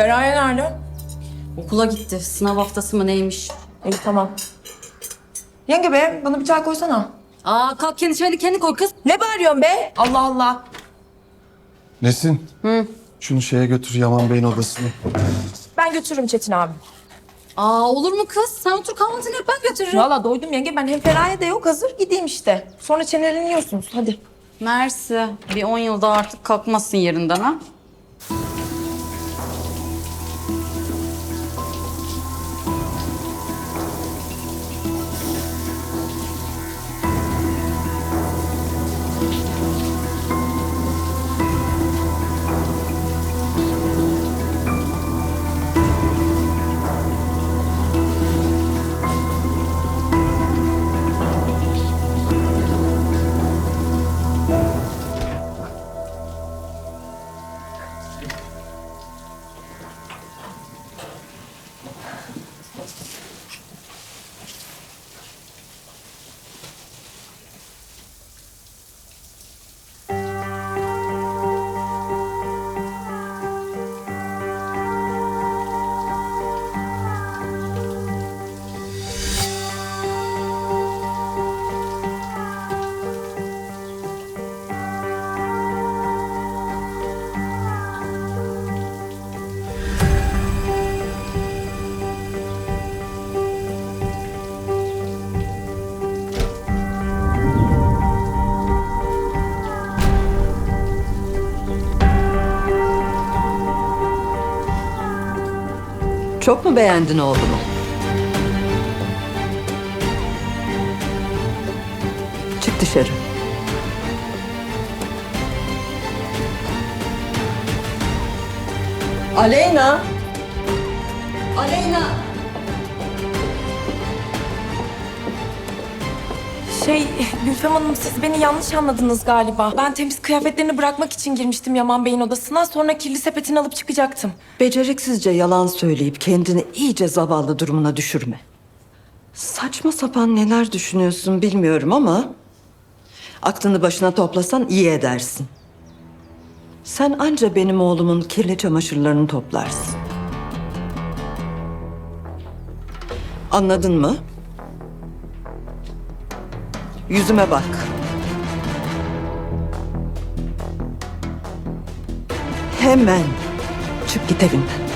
Feraye nerede? Okula gitti. Sınav haftası mı neymiş? İyi tamam. Yenge be bana bir çay koysana. Aa kalk kendi çayını kendi koy kız. Ne bağırıyorsun be? Allah Allah. Nesin? Şunu şeye götür Yaman Bey'in odasına. Ben götürürüm Çetin abi. Aa olur mu kız? Sen otur kahvaltını yap ben götürürüm. Valla doydum yenge. Ben hem Feraye de yok hazır gideyim işte. Sonra çeneleniyorsunuz hadi. Mersi. Bir 10 yılda artık kalkmazsın yerinden ha. Çok mu beğendin oğlumu? Çık dışarı. Aleyna! Aleyna! Şey Gülfem Hanım siz beni yanlış anladınız galiba. Ben temiz kıyafetlerini bırakmak için girmiştim Yaman Bey'in odasına. Sonra kirli sepetini alıp çıkacaktım. Beceriksizce yalan söyleyip kendini iyice zavallı durumuna düşürme. Saçma sapan neler düşünüyorsun bilmiyorum ama... ...aklını başına toplasan iyi edersin. Sen anca benim oğlumun kirli çamaşırlarını toplarsın. Anladın mı? Yüzüme bak. Hemen çık git evinden.